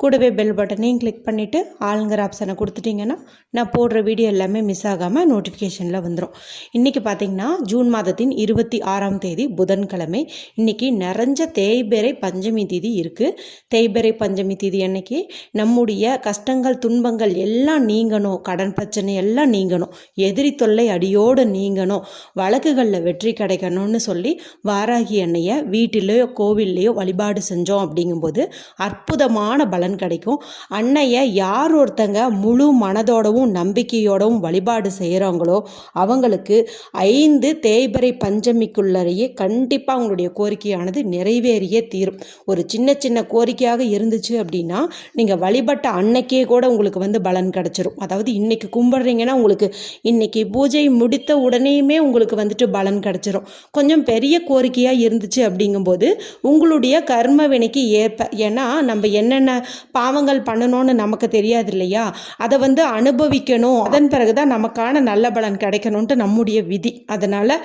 கூடவே பெல் பட்டனையும் கிளிக் பண்ணிவிட்டு ஆளுங்கிற ஆப்ஷனை கொடுத்துட்டிங்கன்னா நான் போடுற வீடியோ எல்லாமே மிஸ் ஆகாமல் நோட்டிஃபிகேஷனில் வந்துடும் இன்றைக்கி பார்த்திங்கன்னா ஜூன் மாதத்தின் இருபத்தி ஆறாம் தேதி புதன்கிழமை. இன்றைக்கி நிறைஞ்ச தேய்பெறை பஞ்சமி தேதி இருக்குது தேய்பெறை பஞ்சமி தேதி அன்னைக்கு நம்முடைய கஷ்டங்கள் துன்பங்கள் எல்லாம் நீங்கணும். கடன் பிரச்சனை எல்லாம் நீங்கணும். எதிரி தொல்லை அடியோடு நீங்கணும். வழக்குகளில் வெற்றி கிடைக்கணும்னு சொல்லி வாராகி அன்னையை வீட்டிலேயோ கோவில்லையோ வழிபாடு செஞ்சோம் அப்படிங்கும்போது அற்புதமான பலன் கிடைக்கும். அன்னையை யார் ஒருத்தங்க முழு மனதோடவும் நம்பிக்கையோடவும் வழிபாடு செய்கிறாங்களோ அவங்களுக்கு ஐந்து தேய்பிறை பஞ்சமிக்குள்ளரையே கண்டிப்பாக அவங்களுடைய கோரிக்கையானது நிறைவேறியே தீரும். ஒரு சின்ன சின்ன கோரிக்கையாக இருந்துச்சு அப்படின்னா நீங்கள் வழிபட்ட அன்னைக்கே கூட உங்களுக்கு வந்து பலன் கிடச்சிரும். அதாவது இன்னைக்கு கும்பிட்றீங்கன்னா உங்களுக்கு இன்னைக்கு பூஜை முடித்த உடனேயுமே உங்களுக்கு வந்துட்டு பலன் கிடச்சிரும். கொஞ்சம் பெரிய கோரிக்கையாக இருந்துச்சு அப்படிங்கும்போது உங்களுடைய கர்ம வினைக்கு ஏற்ப ஏன்னா நம்ம என்னென்ன பாவங்கள் பண்ணணும்னு நமக்கு தெரியாது இல்லையா அதை வந்து அனுபவிக்கணும். அதன் பிறகு தான் நமக்கான நல்ல பலன் கிடைக்கணுன்ட்டு நம்முடைய விதி. அதனால்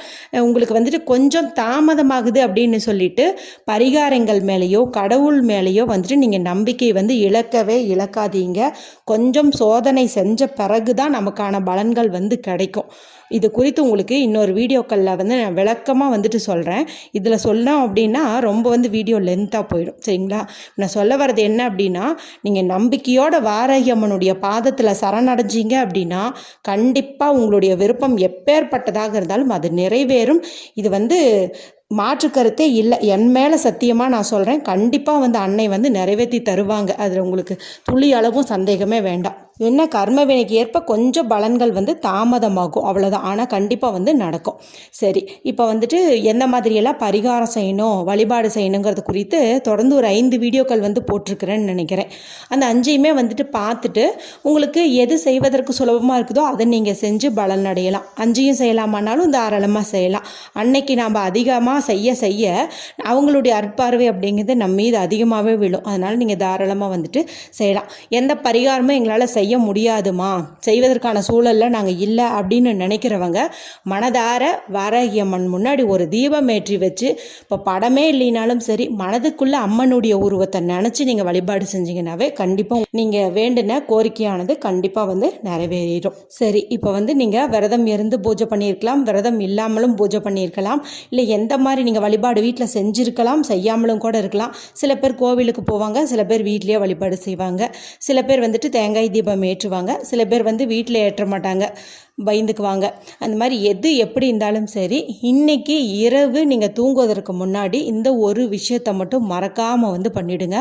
உங்களுக்கு வந்துட்டு கொஞ்சம் தாமதமாகுது அப்படின்னு சொல்லிட்டு பரிகாரங்கள் மேலேயோ கடவுள் மேலேயோ வந்துட்டு நீங்கள் நம்பிக்கை வந்து இழக்கவே இழக்காதீங்க. கொஞ்சம் சோதனை செஞ்ச பிறகு தான் நமக்கான பலன்கள் வந்து கிடைக்கும். இது குறித்து உங்களுக்கு இன்னொரு வீடியோக்களில் வந்து நான் விளக்கமாக வந்துட்டு சொல்கிறேன் இதில் சொன்னோம் அப்படின்னா ரொம்ப வந்து வீடியோ லென்த்தாக போயிடும். சரிங்களா? நான் சொல்ல வர்றது என்ன அப்படின்னா நீங்கள் நம்பிக்கையோட வாரகியம்மனுடைய பாதத்தில் சரணடைஞ்சிங்க அப்படின்னா கண்டிப்பாக உங்களுடைய விருப்பம் எப்பேற்பட்டதாக இருந்தாலும் அது நிறைவேறும். இது வந்து மாற்று கருத்தே இல்லை. என் மேலே சத்தியமாக நான் சொல்கிறேன் கண்டிப்பாக வந்து அன்னை வந்து நிறைவேற்றி தருவாங்க. அதில் உங்களுக்கு துளி அளவும் சந்தேகமே வேண்டாம். என்ன கர்ம வினைக்கு ஏற்ப கொஞ்சம் பலன்கள் வந்து தாமதமாகும். அவ்வளோதான் ஆனால் கண்டிப்பாக வந்து நடக்கும். சரி இப்போ வந்துட்டு எந்த மாதிரியெல்லாம் பரிகாரம் செய்யணும் வழிபாடு செய்யணுங்கிறது குறித்து தொடர்ந்து ஒரு ஐந்து வீடியோக்கள் வந்து போட்டிருக்கிறேன்னு நினைக்கிறேன். அந்த அஞ்சையுமே வந்துட்டு பார்த்துட்டு உங்களுக்கு எது செய்வதற்கு சுலபமாக இருக்குதோ அதை நீங்கள் செஞ்சு பலன் அடையலாம் அஞ்சையும் செய்யலாமானாலும் தாராளமாக செய்யலாம். அன்னைக்கு நாம் அதிகமாக செய்ய செய்ய அவங்களுடைய அற்பார்வை அப்படிங்கிறது நம்ம மீது அதிகமாகவே விழும். அதனால் நீங்கள் தாராளமாக வந்துட்டு செய்யலாம். எந்த பரிகாரமும் எங்களால் செய்ய முடியாதுமா? செய்வதற்கான சூழலில் நாங்கள் இல்லை அப்படின்னு நினைக்கிறவங்க மனதார வாராகி அம்மன் முன்னாடி ஒரு தீபம் ஏற்றி வச்சு இப்போ படமே இல்லைனாலும் சரி மனதுக்குள்ளே அம்மனுடைய உருவத்தை நினச்சி நீங்கள் வழிபாடு செஞ்சீங்கன்னாவே கண்டிப்பாக நீங்கள் வேண்டின கோரிக்கையானது கண்டிப்பாக வந்து நிறைவேறிடும். சரி இப்போ வந்து நீங்கள் விரதம் இருந்து பூஜை பண்ணியிருக்கலாம். விரதம் இல்லாமலும் பூஜை பண்ணியிருக்கலாம். இல்லை எந்த மாதிரி நீங்கள் வழிபாடு வீட்டில் செஞ்சுருக்கலாம் செய்யாமலும் கூட இருக்கலாம். சில பேர் கோவிலுக்கு போவாங்க சில பேர் வீட்லேயே வழிபாடு செய்வாங்க. சில பேர் வந்துட்டு தேங்காய் தீபம் ஏற்றுவாங்க சில பேர் வந்து வீட்டில் ஏற்ற மாட்டாங்க. பயந்துக்குவாங்க. அந்த மாதிரி எது எப்படி இருந்தாலும் சரி இன்றைக்கி இரவு நீங்கள் தூங்குவதற்கு முன்னாடி இந்த ஒரு விஷயத்தை மட்டும் மறக்காமல் வந்து பண்ணிவிடுங்க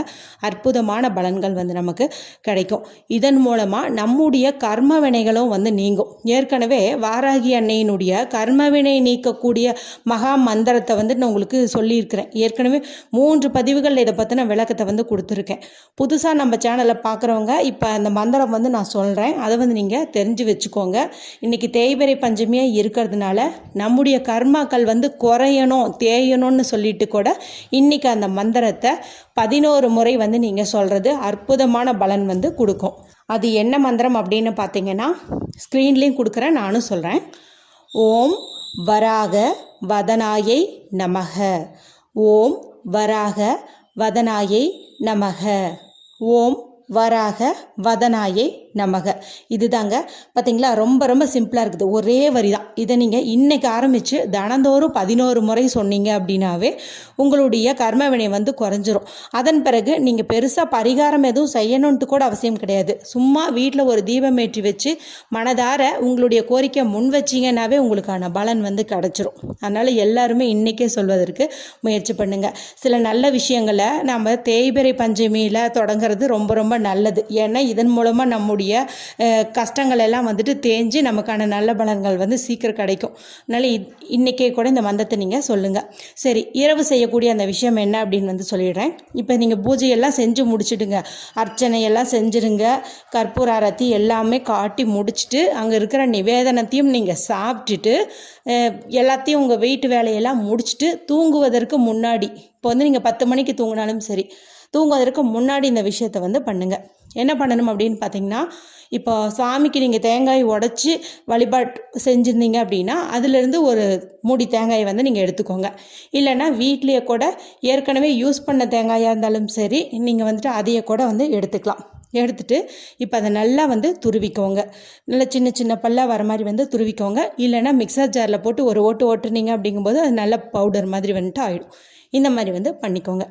அற்புதமான பலன்கள் வந்து நமக்கு கிடைக்கும். இதன் மூலமாக நம்முடைய கர்ம வினைகளும் வந்து நீங்கும். ஏற்கனவே வாராகி அன்னையினுடைய கர்மவினை நீக்கக்கூடிய மகா மந்திரத்தை வந்து நான் உங்களுக்கு சொல்லியிருக்கிறேன். ஏற்கனவே மூன்று பதிவுகள் இதை பற்றின விளக்கத்தை வந்து கொடுத்துருக்கேன். புதுசாக நம்ம சேனலை பார்க்குறவங்க இப்போ அந்த மந்திரம் வந்து நான் சொல்கிறேன் அதை வந்து நீங்கள் தெரிஞ்சு வச்சுக்கோங்க. இன்றைக்கி தேய்பிறை பஞ்சமியாக இருக்கிறதுனால நம்முடைய கர்மாக்கள் வந்து குறையணும் தேயணும்னு சொல்லிட்டு கூட இன்றைக்கி அந்த மந்திரத்தை பதினோரு முறை வந்து நீங்கள் சொல்கிறது அற்புதமான பலன் வந்து கொடுக்கும். அது என்ன மந்திரம் அப்படின்னு பார்த்தீங்கன்னா ஸ்க்ரீன்லேயும் கொடுக்குறேன் நானும் சொல்கிறேன் ஓம் வராக வதனாயை நமக. ஓம் வராக வதனாயை நமக. ஓம் வராக வதனாயே நமக. இதுதாங்க பார்த்தீங்களா ரொம்ப ரொம்ப சிம்பிளாக இருக்குது. ஒரே வரி தான் இதை நீங்கள் இன்றைக்கி ஆரம்பித்து தினந்தோறும் பதினோரு முறை சொன்னீங்க அப்படின்னாவே உங்களுடைய கர்மவினை வந்து குறைஞ்சிரும். அதன் பிறகு நீங்கள் பெருசாக பரிகாரம் எதுவும் செய்யணுன்ட்டு கூட அவசியம் கிடையாது. சும்மா வீட்டில் ஒரு தீபம் ஏற்றி வச்சு மனதார உங்களுடைய கோரிக்கை முன் வச்சிங்கன்னாவே உங்களுக்கான பலன் வந்து கிடச்சிரும். அதனால் எல்லாருமே இன்றைக்கே சொல்வதற்கு முயற்சி பண்ணுங்கள் சில நல்ல விஷயங்களை நம்ம தேய்பிறை பஞ்சமியில் தொடங்குறது ரொம்ப ரொம்ப நல்லது. ஏன்னா இதன் மூலமாக நம்முடைய கஷ்டங்கள் எல்லாம் வந்துட்டு தேஞ்சு நமக்கான நல்ல பலன்கள் வந்து சீக்கிரம் கிடைக்கும். அதனால் இன்றைக்கே கூட இந்த மந்தத்தை நீங்கள் சொல்லுங்கள் சரி இரவு செய்யக்கூடிய அந்த விஷயம் என்ன அப்படின்னு வந்து சொல்லிடுறேன். இப்போ நீங்கள் பூஜையெல்லாம் செஞ்சு முடிச்சுடுங்க. அர்ச்சனையெல்லாம் செஞ்சுருங்க கற்பூர அரத்தி எல்லாமே காட்டி முடிச்சுட்டு அங்கே இருக்கிற நிவேதனத்தையும் நீங்கள் சாப்பிட்டுட்டு எல்லாத்தையும் உங்கள் வீட்டு வேலையெல்லாம் முடிச்சுட்டு தூங்குவதற்கு முன்னாடி இப்போ வந்து நீங்கள் பத்து மணிக்கு தூங்கினாலும் சரி தூங்குவதற்கு முன்னாடி இந்த விஷயத்தை வந்து பண்ணுங்கள் என்ன பண்ணணும் அப்படின்னு பார்த்தீங்கன்னா இப்போ சுவாமிக்கு நீங்கள் தேங்காய் உடச்சி வழிபாட்டு செஞ்சுருந்தீங்க அப்படின்னா அதுலேருந்து ஒரு மூடி தேங்காயை வந்து நீங்கள் எடுத்துக்கோங்க. இல்லைன்னா வீட்லேயே கூட ஏற்கனவே யூஸ் பண்ண தேங்காயாக இருந்தாலும் சரி நீங்கள் வந்துட்டு அதையே கூட வந்து எடுத்துக்கலாம். எடுத்துட்டு இப்போ அதை நல்லா வந்து துருவிக்கோங்க. நல்லா சின்ன சின்ன பல்லாக வர மாதிரி வந்து துருவிக்கோங்க. இல்லைன்னா மிக்சர் ஜாரில் போட்டு ஒரு ஓட்டு ஓட்டுனீங்க அப்படிங்கும்போது அது நல்ல பவுடர் மாதிரி வந்துட்டு ஆகிடும் இந்த மாதிரி வந்து பண்ணிக்கோங்க.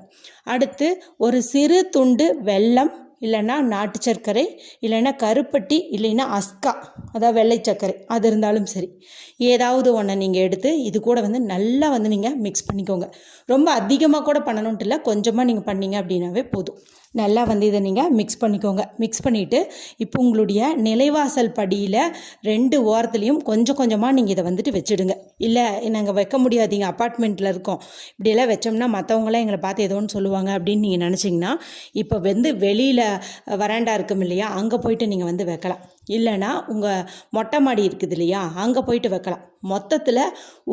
அடுத்து ஒரு சிறு துண்டு வெல்லம் இல்லைன்னா நாட்டு சர்க்கரை இல்லைன்னா கருப்பட்டி இல்லைன்னா அஸ்கா அதாவது வெள்ளை சர்க்கரை அது இருந்தாலும் சரி. ஏதாவது ஒன்றை நீங்கள் எடுத்து இது கூட வந்து நல்லா வந்து நீங்கள் மிக்ஸ் பண்ணிக்கோங்க. ரொம்ப அதிகமாக கூட பண்ணணுன்ட்டு இல்லை கொஞ்சமாக நீங்கள் பண்ணீங்க அப்படின்னாவே போதும். நல்லா வந்து இதை நீங்கள் மிக்ஸ் பண்ணிக்கோங்க. மிக்ஸ் பண்ணிவிட்டு இப்போ உங்களுடைய நிலைவாசல் படியில் ரெண்டு ஓரத்துலேயும் கொஞ்சம் கொஞ்சமாக நீங்கள் இதை வந்துட்டு வச்சுடுங்க. இல்லை நாங்கள் வைக்க முடியாதீங்க அப்பார்ட்மெண்ட்டில் இருக்கோம். இப்படியெல்லாம் வச்சோம்னா மற்றவங்களாம் எங்களை பார்த்து ஏதோன்னு சொல்லுவாங்க அப்படின்னு நீங்கள் நினச்சிங்கன்னா இப்போ வந்து வெளியில் வராண்டா இருக்கும் இல்லையா? அங்கே போயிட்டு நீங்கள் வந்து வைக்கலாம். இல்லைன்னா உங்கள் மொட்டை மாடி இருக்குது இல்லையா? அங்கே போயிட்டு வைக்கலாம். மொத்தத்தில்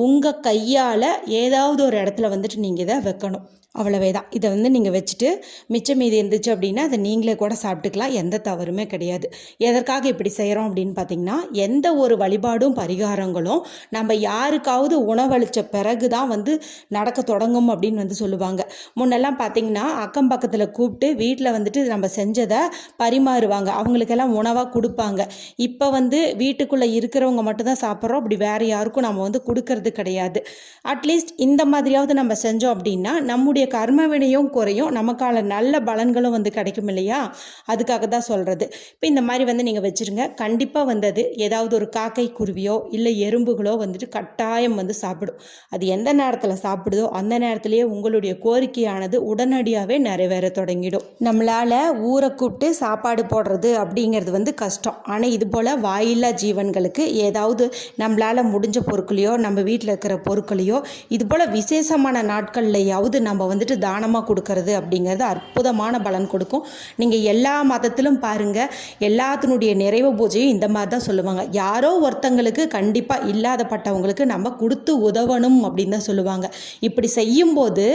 உங்கள் கையால் ஏதாவது ஒரு இடத்துல வந்துட்டு நீங்கள் இதை வைக்கணும். அவ்வளவே தான் இதை வந்து நீங்கள் வச்சுட்டு மிச்சம் மீதி இருந்துச்சு அப்படின்னா அதை நீங்களே கூட சாப்பிட்டுக்கலாம். எந்த தவறுமே கிடையாது. எதற்காக இப்படி செய்கிறோம் அப்படின்னு பார்த்தீங்கன்னா எந்த ஒரு வழிபாடும் பரிகாரங்களும் நம்ம யாருக்காவது உணவளித்த பிறகு தான் வந்து நடக்க தொடங்கும் அப்படின்னு வந்து சொல்லுவாங்க. முன்னெல்லாம் பார்த்தீங்கன்னா அக்கம் பக்கத்தில் கூப்பிட்டு வீட்டில் வந்துட்டு நம்ம செஞ்சதை பரிமாறுவாங்க. அவங்களுக்கெல்லாம் உணவாக கொடுப்பாங்க. இப்போ வந்து வீட்டுக்குள்ளே இருக்கிறவங்க மட்டும்தான் சாப்பிட்றோம். அப்படி வேறு யாருக்கும் நம்ம வந்து கொடுக்கறது கிடையாது. அட்லீஸ்ட் இந்த மாதிரியாவது நம்ம செஞ்சோம் அப்படின்னா நம்முடைய நம்மளுடைய கர்ம வினையும் குறையும். நமக்கான நல்ல பலன்களும் வந்து கிடைக்கும் இல்லையா? அதுக்காக தான் சொல்கிறது இப்போ இந்த மாதிரி வந்து நீங்கள் வச்சுருங்க. கண்டிப்பாக வந்தது ஏதாவது ஒரு காக்கை குருவியோ இல்லை எறும்புகளோ வந்துட்டு கட்டாயம் வந்து சாப்பிடும். அது எந்த நேரத்தில் சாப்பிடுதோ அந்த நேரத்திலேயே உங்களுடைய கோரிக்கையானது உடனடியாகவே நிறைவேற தொடங்கிடும். நம்மளால் ஊரை கூப்பிட்டு சாப்பாடு போடுறது அப்படிங்கிறது வந்து கஷ்டம். ஆனால் இது போல் வாயில்லா ஜீவன்களுக்கு ஏதாவது நம்மளால் முடிஞ்ச பொருட்களையோ நம்ம வீட்டில் இருக்கிற பொருட்களையோ இது போல் விசேஷமான நாட்கள்லையாவது நம்ம வந்துட்டு தானமாக கொடுக்கறது அப்படிங்கிறது அற்புதமான பலன் கொடுக்கும். நீங்கள் எல்லா மதத்திலும் பாருங்கள் எல்லாத்தினுடைய நிறைவு பூஜையும் இந்த மாதிரி தான் சொல்லுவாங்க. யாரோ ஒருத்தங்களுக்கு கண்டிப்பாக இல்லாதப்பட்டவங்களுக்கு நம்ம கொடுத்து உதவணும் அப்படின்னு தான் சொல்லுவாங்க. இப்படி செய்யும்போது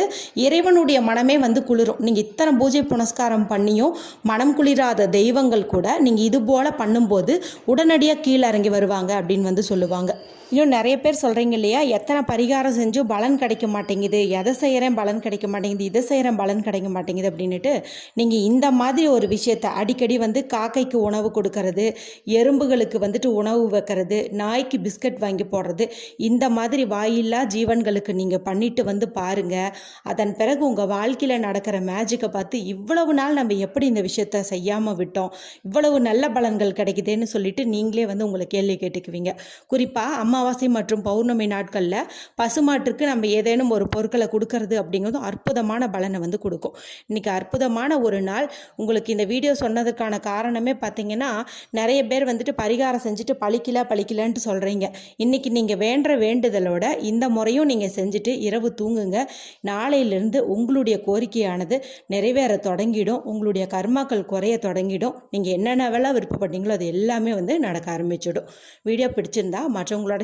இறைவனுடைய மனமே வந்து குளிரும். நீங்கள் இத்தனை பூஜை புனஸ்காரம் பண்ணியும் மனம் குளிராத தெய்வங்கள் கூட நீங்கள் இது போல் பண்ணும்போது உடனடியாக கீழே இறங்கி வருவாங்க அப்படின்னு வந்து சொல்லுவாங்க. இன்னும் நிறைய பேர் சொல்கிறீங்க இல்லையா? எத்தனை பரிகாரம் செஞ்சும் பலன் கிடைக்க மாட்டேங்குது? எதை செய்கிறேன் பலன் கிடைக்க மாட்டேங்குது? இதை செய்கிறேன் பலன் கிடைக்க மாட்டேங்குது அப்படின்ட்டு நீங்கள் இந்த மாதிரி ஒரு விஷயத்தை அடிக்கடி வந்து காக்கைக்கு உணவு கொடுக்கறது எறும்புகளுக்கு வந்துட்டு உணவு வைக்கிறது நாய்க்கு பிஸ்கட் வாங்கி போடுறது இந்த மாதிரி வாயில்லா ஜீவன்களுக்கு நீங்கள் பண்ணிட்டு வந்து பாருங்கள் அதன் பிறகு உங்கள் வாழ்க்கையில் நடக்கிற மேஜிக்கை பார்த்து இவ்வளவு நாள் நம்ம எப்படி இந்த விஷயத்த செய்யாமல் விட்டோம்? இவ்வளவு நல்ல பலன்கள் கிடைக்குதுன்னு சொல்லிட்டு நீங்களே வந்து உங்களை கேள்வி கேட்டுக்குவீங்க. குறிப்பாக அம்மா அமாவாசை மற்றும் பௌர்ணமி நாட்களில் பசுமாட்டுக்கு நம்ம ஏதேனும் ஒரு பொருட்களை கொடுக்கறது அப்படிங்கிறதும் அற்புதமான பலனை வந்து கொடுக்கும். இன்றைக்கி அற்புதமான ஒரு நாள். உங்களுக்கு இந்த வீடியோ சொன்னதுக்கான காரணமே பார்த்தீங்கன்னா நிறைய பேர் வந்துட்டு பரிகாரம் செஞ்சுட்டு பழிக்கல பழிக்கலன்ட்டு சொல்கிறீங்க இன்றைக்கி நீங்கள் வேண்டுற வேண்டுதலோட இந்த முறையும் நீங்கள் செஞ்சுட்டு இரவு தூங்குங்க. நாளையிலிருந்து உங்களுடைய கோரிக்கையானது நிறைவேற தொடங்கிடும். உங்களுடைய கர்மாக்கள் குறைய தொடங்கிடும். நீங்கள் என்னென்ன விருப்பப்பட்டீங்களோ அது எல்லாமே வந்து நடக்க ஆரம்பிச்சிடும். வீடியோ பிடிச்சிருந்தா மற்றவங்களோட